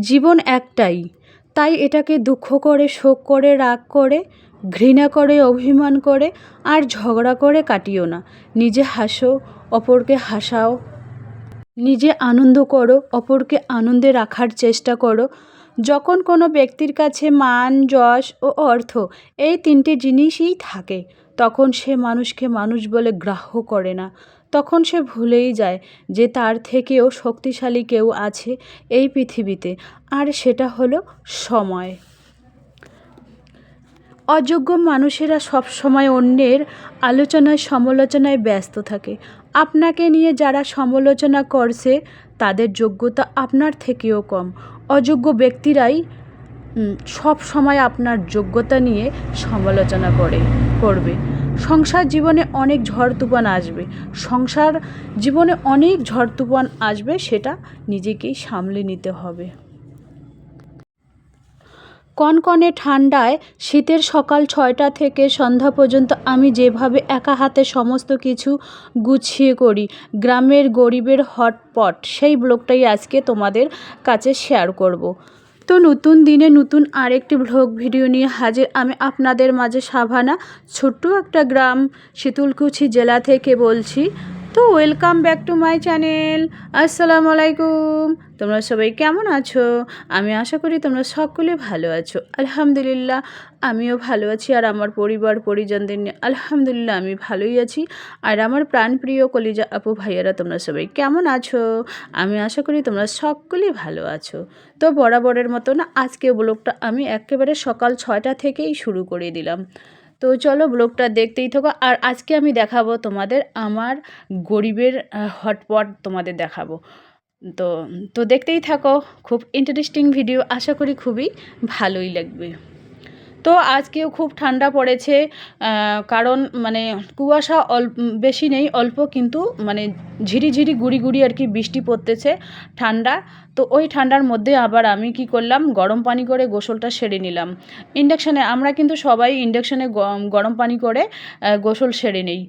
জীবন একটাই। তাই এটাকে দুঃখ করে, শোক করে, রাগ করে, ঘৃণা করে, অভিমান করে, আর ঝগড়া করে কাটিও না। নিজে হাসো, অপরকে হাসাও। নিজে আনন্দ করো, অপরকে আনন্দে রাখার চেষ্টা করো। যখন কোনো ব্যক্তির কাছে মান, যশ ও অর্থ এই তিনটে জিনিসই থাকে, তখন সে মানুষকে মানুষ বলে গ্রাহ্য করে না। তখন সে ভুলেই যায় যে তার থেকেও শক্তিশালী কেউ আছে এই পৃথিবীতে। আর সেটা হলো সময়। অযোগ্য মানুষেরা সব সময় অন্যের আলোচনায়, সমালোচনায় ব্যস্ত থাকে। আপনাকে নিয়ে যারা সমালোচনা করছে, তাদের যোগ্যতা আপনার থেকেও কম। অযোগ্য ব্যক্তিরাই সব সময় আপনার যোগ্যতা নিয়ে সমালোচনা করে, করবে। সংসার জীবনে অনেক ঝড় তুফান আসবে সংসার জীবনে অনেক ঝড় তুফান আসবে, সেটা নিজেকেই সামলে নিতে হবে কনকনে ঠান্ডায় শীতের সকাল ছয়টা থেকে সন্ধ্যা পর্যন্ত আমি যেভাবে একা হাতে সমস্ত কিছু গুছিয়ে করি, গ্রামের গরিবের হটপট, সেই ব্লগটাই আজকে তোমাদের কাছে শেয়ার করব। তো নতুন দিনে নতুন আরেকটি ভ্লগ ভিডিও নিয়ে হাজির আমি আপনাদের মাঝে সাভানা, ছোট্ট একটা গ্রাম, শীতলকুচি জেলা থেকে বলছি। তো welcome back to my channel. আসসালামু আলাইকুম। তোমরা সবাই কেমন আছো? আমি আশা করি তোমরা সকলে ভালো আছো। আলহামদুলিল্লাহ, আমিও ভালো আছি আর আমার পরিবার, পরিজনদের নিয়ে আলহামদুলিল্লাহ আমি ভালোই আছি। আর আমার প্রাণপ্রিয় কলিজা আপু ভাইয়ারা, তোমরা সবাই কেমন আছো? আমি আশা করি তোমরা সকলেই ভালো আছো। তো বরাবরের মতো না আজকে ব্লগটা আমি একেবারে সকাল ছয়টা থেকেই শুরু করে দিলাম। তো চলো ব্লগটা দেখতেই থাকো। আর আজকে আমি দেখাবো তোমাদের আমার গরিবের হটপট তোমাদের দেখাবো। তো তো দেখতেই থাকো। খুব ইন্টারেস্টিং ভিডিও আশা করি খুবই ভালোই লাগবে। তো আজকেও খুব ঠান্ডা পড়েছে কারণ মানে কুয়াশা অল্প বেশি নেই, অল্প কিন্তু মানে ঝিরিঝিরি গুড়ি গুড়ি আর কি বৃষ্টি পড়তেছে ঠান্ডা। তো ওই ঠান্ডার মধ্যে আবার আমি কি করলাম, গরম পানি করে গোসলটা সেরে নিলাম। ইন্ডাকশানে আমরা কিন্তু সবাই ইন্ডাকশানে গরম পানি করে গোসল সেরে নেই।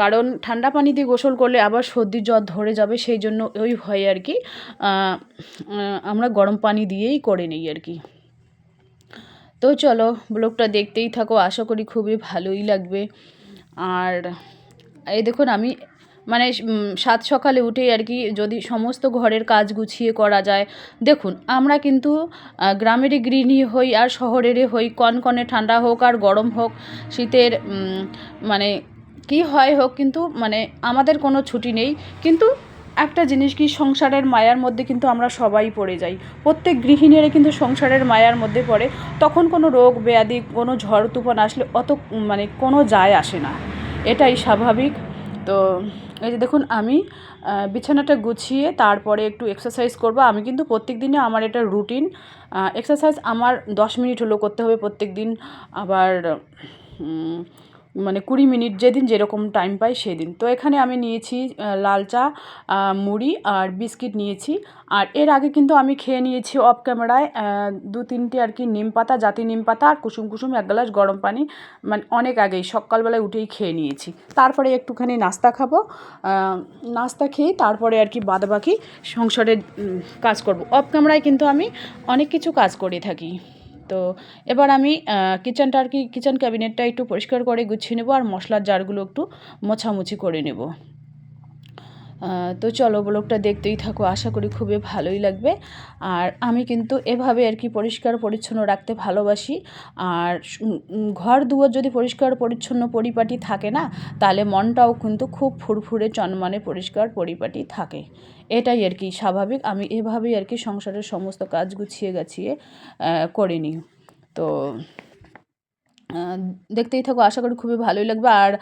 কারণ ঠান্ডা পানি দিয়ে গোসল করলে আবার সর্দি জ্বর ধরে যাবে, সেই জন্য ওই ভয়ে আর কি আমরা গরম পানি দিয়েই করে নিই আর কি। তো চলো ব্লগটা দেখতেই থাকো, আশা করি খুবই ভালোই লাগবে। আর এই দেখুন আমি মানে সাত সকালে উঠেই আর কি যদি সমস্ত ঘরের কাজ গুছিয়ে করা যায়, দেখুন আমরা কিন্তু গ্রামেরই গৃহিণী হই আর শহরেরই হই কনকনে ঠান্ডা হোক আর গরম হোক, শীতের মানে কী হয় হোক কিন্তু মানে আমাদের কোনো ছুটি নেই। কিন্তু একটা জিনিস কি, সংসারের মায়ার মধ্যে কিন্তু আমরা সবাই পড়ে যাই। প্রত্যেক গৃহিণীরা কিন্তু সংসারের মায়ার মধ্যে পড়ে। তখন কোনো রোগ, ব্যাধি, কোনো ঝড়, তুফান আসলে অত মানে কোনো যায় আসে না। এটাই স্বাভাবিক। তো এই যে দেখুন, আমি বিছানাটা গুছিয়ে তারপরে একটু এক্সারসাইজ করব। আমি কিন্তু প্রত্যেক দিনে আমার এটা রুটিন এক্সারসাইজ আমার দশ মিনিট হলেও করতে হবে প্রত্যেক দিন। আবার মানে কুড়ি মিনিট যেদিন যেরকম টাইম পাই সেদিন। তো এখানে আমি নিয়েছি লাল চা মুড়ি আর বিস্কিট নিয়েছি। আর এর আগে কিন্তু আমি খেয়ে নিয়েছি অফ ক্যামেরায় দু তিনটে আর কি নিম পাতা, জাতি নিম পাতা আর কুসুম কুসুম এক গ্লাস গরম পানি। মানে অনেক আগেই, সকালবেলায় উঠেই খেয়ে নিয়েছি। তারপরে একটুখানি নাস্তা খাব। নাস্তা খেয়ে তারপরে আর কি বাদবাকি সংসারের কাজ করব। অফ ক্যামেরায় কিন্তু আমি অনেক কিছু কাজ করে থাকি। তো এবার আমি কিচেনটা আর কি কিচেন ক্যাবিনেটটা একটু পরিষ্কার করে গুছিয়ে নেব আর মশলার জারগুলো একটু মোছামুছি করে নেব। তো চলো ব্লগটা দেখতেই থাকো, আশা করি খুবই ভালোই লাগবে। আর আমি কিন্তু এভাবে আর কি পরিষ্কার পরিচ্ছন্ন রাখতে ভালোবাসি। আর ঘর দুয়ার যদি পরিষ্কার পরিচ্ছন্ন পরিপাটি থাকে না, তাহলে মনটাও কিন্তু খুব ফুরফুরে, চনমানে পরিষ্কার পরিপাটি থাকে। এটাই আর কি স্বাভাবিক, আমি এভাবেই আর কি সংসারের সমস্ত কাজ গুছিয়ে গাছিয়ে করে নিই। তো দেখতেই থাকো, আশা করি খুবই ভালোই লাগবে। আর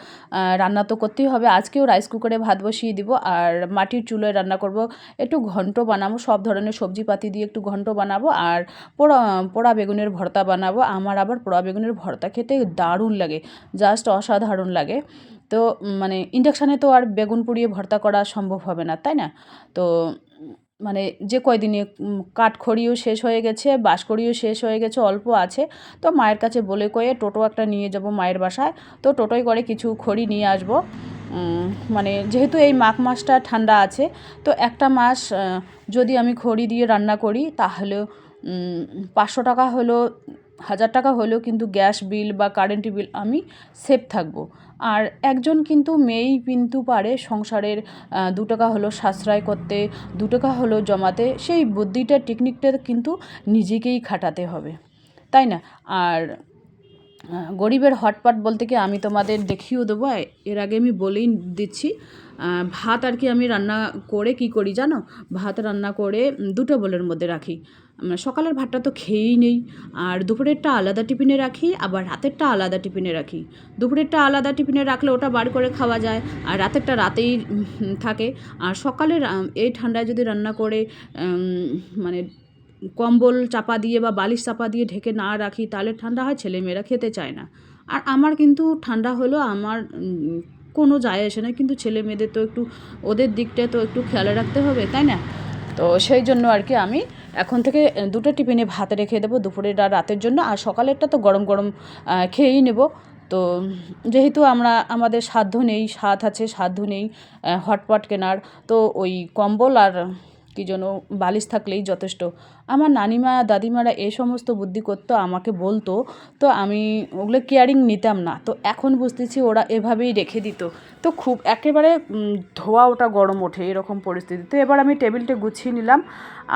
রান্না তো করতেই হবে। আজকেও রাইস কুকারে ভাত বসিয়ে দিব। আর মাটির চুলোয় রান্না করব। একটু ঘন্ট বানাবো, সব ধরনের সবজি পাতি দিয়ে একটু ঘন্ট বানাবো। আর পোড়া পোড়া বেগুনের ভর্তা বানাবো। আমার আবার পোড়া বেগুনের ভর্তা খেতে দারুণ লাগে জাস্ট অসাধারণ লাগে। তো মানে ইন্ডাকশানে তো আর বেগুন পুড়িয়ে ভর্তা করা সম্ভব হবে না, তাই না? তো মানে যে কয়দিনে কাঠখড়িও শেষ হয়ে গেছে, বাঁশখড়িও শেষ হয়ে গেছে, অল্প আছে। তো মায়ের কাছে বলে কয়ে, টোটো একটা নিয়ে যাব মায়ের বাসায়। তো টোটোয় করে কিছু খড়ি নিয়ে আসব। মানে যেহেতু এই মাঘ মাসটা ঠান্ডা আছে, তো একটা মাস যদি আমি খড়ি দিয়ে রান্না করি তাহলে পাঁচশো টাকা হলো হাজার টাকা হলেও কিন্তু গ্যাস বিল বা কারেন্ট বিল আমি সেভ থাকব। আর একজন কিন্তু মেয়েই কিন্তু পারে সংসারের দু টাকা হলো সাশ্রয় করতে, দু টাকা হলো জমাতে, সেই বুদ্ধিটা টেকনিকটা কিন্তু নিজেকেই খাটাতে হবে। তাই না? আর গরিবের হটপট বলতে কি আমি তোমাদের দেখিয়েও দেবো এর আগে আমি বলেই দিচ্ছি ভাত আর কি আমি রান্না করে কি করি জানো? ভাত রান্না করে দুটো বোলের মধ্যে রাখি। সকালের ভাতটা তো খেয়েই নেই। আর দুপুরেরটা আলাদা টিফিনে রাখি, আবার রাতেরটা আলাদা টিফিনে রাখি। দুপুরেরটা আলাদা টিফিনে রাখলে ওটা বার করে খাওয়া যায়, আর রাতেরটা রাতেই থাকে। আর সকালের এই ঠান্ডায় যদি রান্না করে মানে কম্বল চাপা দিয়ে বা বালিশ চাপা দিয়ে ঢেকে না রাখি, তাহলে ঠান্ডা হয়, ছেলেমেয়েরা খেতে চায় না। আর আমার কিন্তু ঠান্ডা হলো আমার কোনো যায় আসে না, কিন্তু ছেলে মেয়েদের তো একটু ওদের দিকটা তো একটু খেয়াল রাখতে হবে, তাই না? তো সেই জন্য আর কি আমি এখন থেকে দুটো টিফিনে ভাত রেখে দেবো দুপুরের আর রাতের জন্য। আর সকালেরটা তো গরম গরম খেয়েই নেব। তো যেহেতু আমরা, আমাদের সাধ্য নেই, স্বাদ আছে, সাধ্য নেই হটপট কেনার, তো ওই কম্বল আর কি যেন বালিশ থাকলেই যথেষ্ট। আমার নানিমা, দাদিমারা এই সমস্ত বুদ্ধি করতো, আমাকে বলতো, তো আমি ওগুলো কেয়ারিং নিতাম না। তো এখন বুঝতেছি ওরা এভাবেই রেখে দিত। তো খুব একেবারে ধোয়া ওটা গরম ওঠে এরকম পরিস্থিতি। তো এবার আমি টেবিলটা গুছিয়ে নিলাম,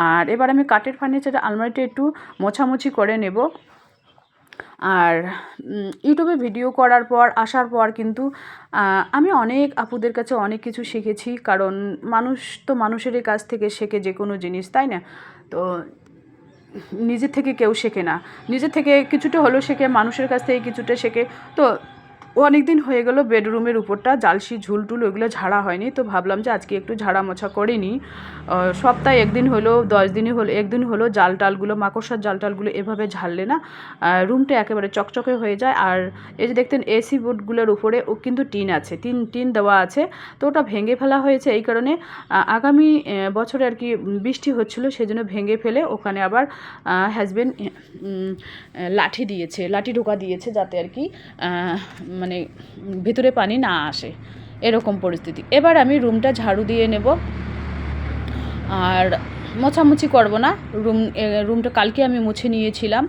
আর এবার আমি কাঠের ফার্নিচারের আলমারিটা একটু মোছামুছি করে নেব। আর ইউটিউবে ভিডিও করার পর, আসার পর কিন্তু আমি অনেক আপুদের কাছে অনেক কিছু শিখেছি, কারণ মানুষ তো মানুষেরই কাছ থেকে শেখে যে কোনো জিনিস, তাই না? তো নিজের থেকে কেউ শেখে না। নিজের থেকে কিছুটা হলেও শেখে, মানুষের কাছ থেকে কিছুটা শেখে। তো অনেক দিন হয়ে গেল বেডরুমের উপরটা, জালসি, ঝুলটুল ওইগুলো ঝাড়া হয়নি, তো ভাবলাম যে আজকে একটু ঝাড়া মোছা করে নিই সপ্তাহে একদিন হলো দশ দিনই হলো, একদিন হলো জাল টালগুলো, মাকড়সার জাল টালগুলো এভাবে ঝাড়লে না রুমটা একেবারে চকচকে হয়ে যায়। আর এই যে দেখতেন এসি বোর্ডগুলোর উপরে ও কিন্তু টিন আছে টিন টিন দেওয়া আছে, তো ওটা ভেঙে ফেলা হয়েছে এই কারণে আগামী বছরে আর কি বৃষ্টি হচ্ছিল সেজন্য ভেঙে ফেলে ওখানে আবার হাজবেন্ড লাঠি দিয়েছে, লাঠি ঢোকা দিয়েছে যাতে আর কি মানে ভিতরে পানি না আসে এরকম পরিস্থিতি। এবার আমি রুমটা ঝাড়ু দিয়ে নেব। আর মোছামুছি করব না রুম রুমটা কালকে আমি মুছে নিয়েছিলাম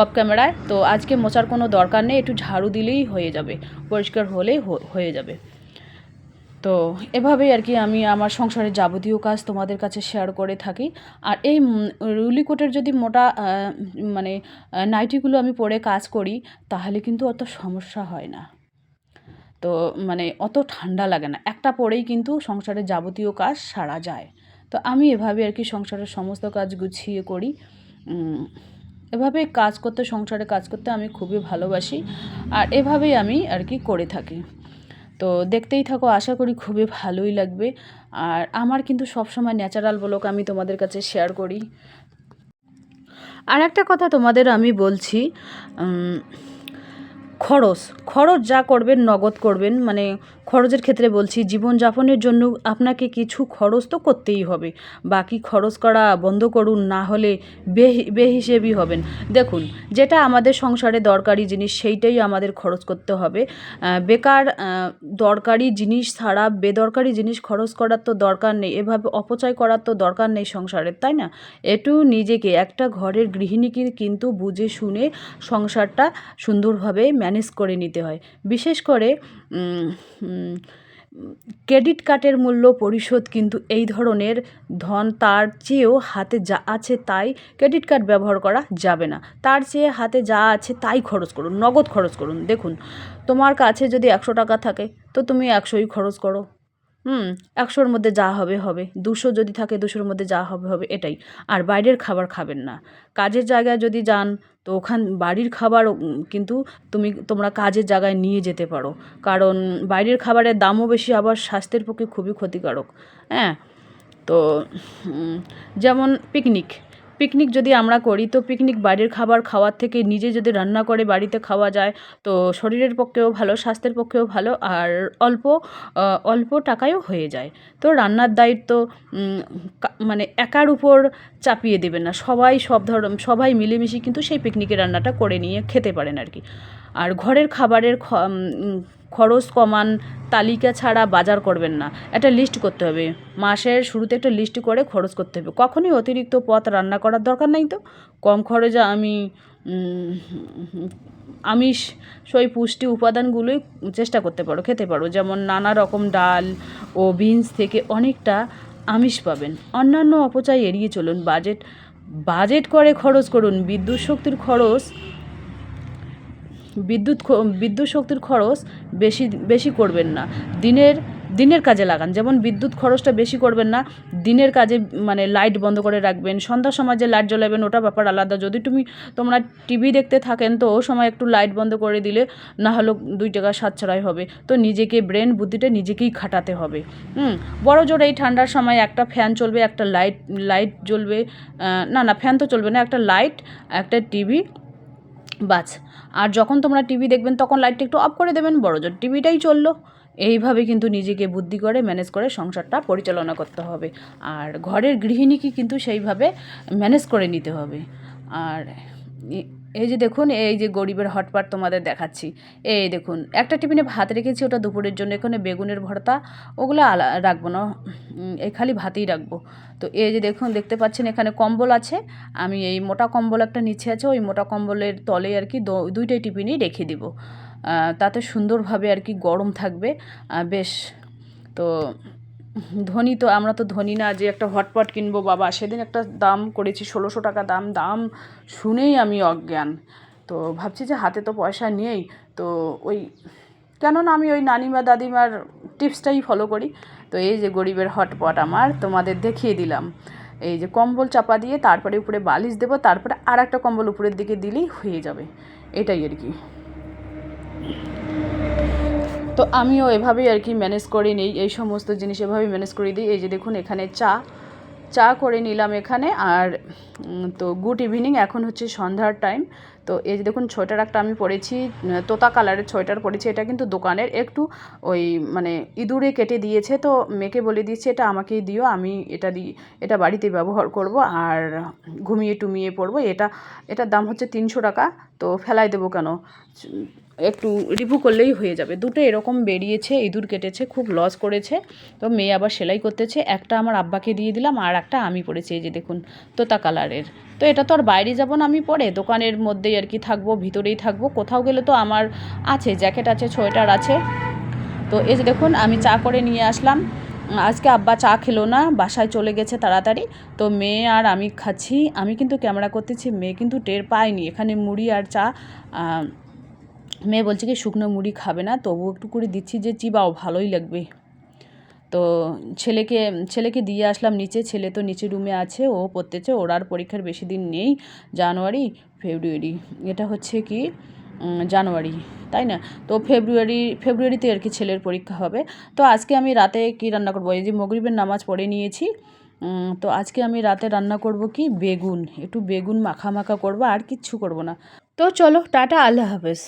অফ ক্যামেরায় তো আজকে মোছার কোনো দরকার নেই একটু ঝাড়ু দিলেই হয়ে যাবে পরিষ্কার হলেই হয়ে যাবে। তো এভাবেই আর কি আমি আমার সংসারের যাবতীয় কাজ তোমাদের কাছে শেয়ার করে থাকি। আর এই উম, রুলি কোটের যদি মোটা মানে নাইটিগুলো আমি পরে কাজ করি তাহলে কিন্তু অত সমস্যা হয় না। তো মানে অত ঠান্ডা লাগে না। একটা পরেই কিন্তু সংসারের যাবতীয় কাজ সারা যায়। তো আমি এভাবে আর কি সংসারের সমস্ত কাজ গুছিয়ে করি। এভাবে কাজ করতে, সংসারে কাজ করতে আমি খুবই ভালোবাসি। আর এভাবেই আমি আর কি করে থাকি। তো দেখতেই থাকো, আশা করি খুবই ভালোই লাগবে। আর আমার কিন্তু সবসময় ন্যাচারাল ব্লগ আমি তোমাদের কাছে শেয়ার করি। আর একটা কথা তোমাদের আমি বলছি খরচ খরচ যা করবেন নগদ করবেন মানে খরচের ক্ষেত্রে বলছি, জীবনযাপনের জন্য আপনাকে কিছু খরচ তো করতেই হবে। বাকি খরচ করা বন্ধ করুন, না হলে বে- বেহিসেবি হবেন। দেখুন, যেটা আমাদের সংসারে দরকারি জিনিস, সেইটাই আমাদের খরচ করতে হবে। বেকার দরকারি জিনিস ছাড়া বেদরকারি জিনিস খরচ করার তো দরকার নেই, এভাবে অপচয় করার তো দরকার নেই সংসারের তাই না? একটু নিজেকে, একটা ঘরের গৃহিণীকে কিন্তু বুঝে শুনে সংসারটা সুন্দরভাবে ম্যানেজ করে নিতে হয়। বিশেষ করে ক্রেডিট কার্ডের মূল্য পরিশোধ কিন্তু এই ধরনের ধন তার চেয়েও হাতে যা আছে তাই ক্রেডিট কার্ড ব্যবহার করা যাবে না। তার চেয়ে হাতে যা আছে তাই খরচ করুন, নগদ খরচ করুন। দেখুন, তোমার কাছে যদি একশো টাকা থাকে, তো তুমি একশোই খরচ করো। হুম, একশোর মধ্যে যা হবে হবে। দুশো যদি থাকে, দুশোর মধ্যে যা হবে হবে, এটাই। আর বাইরের খাবার খাবেন না। কাজের জায়গায় যদি যান, তো ওখান, বাড়ির খাবার কিন্তু তুমি, তোমরা কাজের জায়গায় নিয়ে যেতে পারো। কারণ বাইরের খাবারের দামও বেশি, আবার স্বাস্থ্যের পক্ষে খুবই ক্ষতিকারক। হ্যাঁ তো যেমন পিকনিক পিকনিক যদি আমরা করি, তো পিকনিক বাইরের খাবার খাওয়ার থেকে নিজে যদি রান্না করে বাড়িতে খাওয়া যায়, তো শরীরের পক্ষেও ভালো, স্বাস্থ্যের পক্ষেও ভালো, আর অল্প অল্প টাকায়ও হয়ে যায়। তো রান্নার দায়িত্ব মানে একার উপর চাপিয়ে দেবেন না। সবাই সব ধরন সবাই মিলেমিশে কিন্তু সেই পিকনিকের রান্নাটা করে নিয়ে খেতে পারেন আর কি। আর ঘরের খাবারের খরচ কমান তালিকা ছাড়া বাজার করবেন না। একটা লিস্ট করতে হবে। মাসের শুরুতে একটা লিস্ট করে খরচ করতে হবে। কখনই অতিরিক্ত পথ রান্না করার দরকার নেই তো। কম খরচে আমি আমিষ, সই পুষ্টি উপাদানগুলোই চেষ্টা করতে পারো, খেতে পারো। যেমন নানা রকম ডাল ও বিনস থেকে অনেকটা আমিষ পাবেন। অন্যান্য অপচয় এড়িয়ে চলুন। বাজেট বাজেট করে খরচ করুন। বিদ্যুৎ শক্তির খরচ বিদ্যুৎ বিদ্যুৎ শক্তির খরচ বেশি বেশি করবেন না। দিনের দিনের কাজে লাগান। যেমন বিদ্যুৎ খরচটা বেশি করবেন না, দিনের কাজে মানে লাইট বন্ধ করে রাখবেন, সন্ধ্যার সময় যে লাইট জ্বলাবেন ওটা ব্যাপার আলাদা। যদি তুমি, তোমরা টিভি দেখতে থাকেন, তো ও সময় একটু লাইট বন্ধ করে দিলে না হলেও দুই টাকা সাশ্রয় হবে। তো নিজেকে ব্রেন বুদ্ধিটা নিজেকেই খাটাতে হবে। হুম, বড় জোর এই ঠান্ডার সময় একটা ফ্যান চলবে, একটা লাইট লাইট জ্বলবে না না, ফ্যান তো চলবে না, একটা লাইট, একটা টিভি বাস। আর যখন তোমরা টিভি দেখবেন, তখন লাইটটা একটু অফ করে দেবেন বড় জোর টিভিটাই চলল। এইভাবে কিন্তু নিজেকে বুদ্ধি করে ম্যানেজ করে সংসারটা পরিচালনা করতে হবে। আর ঘরের গৃহিণীকে কিন্তু সেইভাবে ম্যানেজ করে নিতে হবে। আর এই যে দেখুন, এই যে গরিবের হটপাট তোমাদের দেখাচ্ছি। এই দেখুন, একটা টিফিনে ভাত রেখেছি, ওটা দুপুরের জন্য, এখানে বেগুনের ভর্তা, ওগুলো আলা, রাখব না এই খালি ভাতেই রাখব। তো এই যে দেখুন, দেখতে পাচ্ছেন এখানে কম্বল আছে, আমি এই মোটা কম্বল একটা নিচে আছে, ওই মোটা কম্বলের তলে আর কি দুইটাই টিফিনই রেখে দিব। তাতে সুন্দরভাবে আর কি গরম থাকবে বেশ। তো ধনী তো, আমরা তো ধনী না, যে একটা হটপট কিনবো, বাবা। সেদিন একটা দাম করেছি, ষোলোশো টাকা দাম দাম শুনেই আমি অজ্ঞান। তো ভাবছি যে হাতে তো পয়সা নেই, তো ওই, কেননা আমি ওই নানিমা, দাদিমার টিপসটাই ফলো করি। তো এই যে গরিবের হটপট আমার, তোমাদের দেখিয়ে দিলাম। এই যে কম্বল চাপা দিয়ে তারপরে উপরে বালিশ দেবো, তারপরে আর একটা কম্বল উপরের দিকে দিলেই হয়ে যাবে। এটাই আর কি। তো আমিও এভাবেই আর কি ম্যানেজ করে নিই, এই সমস্ত জিনিস এভাবেই ম্যানেজ করে দিই। এই যে দেখুন, এখানে চা চা করে নিলাম এখানে আর তো গুড ইভিনিং এখন হচ্ছে সন্ধ্যার টাইম তো এই যে দেখুন সোয়েটার একটা আমি পরেছি তোতা কালারের সোয়েটার পরেছি এটা কিন্তু দোকানের। একটু ওই মানে ইঁদুরে কেটে দিয়েছে তো মেয়েকে বলে দিয়েছে, এটা আমাকেই দিও, আমি এটা দিই এটা বাড়িতে ব্যবহার করব আর ঘুমিয়ে টুমিয়ে পড়ব। এটা, এটার দাম হচ্ছে তিনশো টাকা, তো ফেলাই দেবো কেন? একটু রিভু করলেই হয়ে যাবে। দুটো এরকম বেরিয়েছে, ইঁদুর কেটেছে, খুব লস করেছে। তো মেয়ে আবার সেলাই করতেছে, একটা আমার আব্বাকে দিয়ে দিলাম আর একটা আমি পরেছি, এই যে দেখুন, তোতা কালারের তো এটা তো আর বাইরে যাব না আমি পরে, দোকানের মধ্যেই আর কি থাকব, ভিতরেই থাকব। কোথাও গেলে তো আমার আছে জ্যাকেট আছে, সোয়েটার আছে। তো এই যে দেখুন, আমি চা করে নিয়ে আসলাম। আজকে আব্বা চা খেলো না, বাসায় চলে গেছে তাড়াতাড়ি। তো মেয়ে আর আমি খাচ্ছি। আমি কিন্তু ক্যামেরা করতেছি, মেয়ে কিন্তু টের পায়নি। এখানে মুড়ি আর চা মেয়ে বলছে কি, শুকনো মুড়ি খাবে না তবু একটু করে দিচ্ছি যে চিবাও, ভালোই লাগবে। তো ছেলেকে ছেলেকে দিয়ে আসলাম নিচে, ছেলে তো নিচে রুমে আছে, ও পড়তেছে, ওর আর পরীক্ষার বেশি দিন নেই, জানুয়ারি, ফেব্রুয়ারি। এটা হচ্ছে কি জানুয়ারি, তাই না? তো ফেব্রুয়ারি, ফেব্রুয়ারিতে আর কি ছেলের পরীক্ষা হবে। তো আজকে আমি রাতে কি রান্না করব? এই যে মগরিবের নামাজ পড়ে নিয়েছি। তো আজকে আমি রাতে রান্না করব কি, বেগুন। একটু বেগুন মাখা মাখা করব, আর কিচ্ছু করব না। তো চলো, টাটা, আল্লাহ হাফেজ।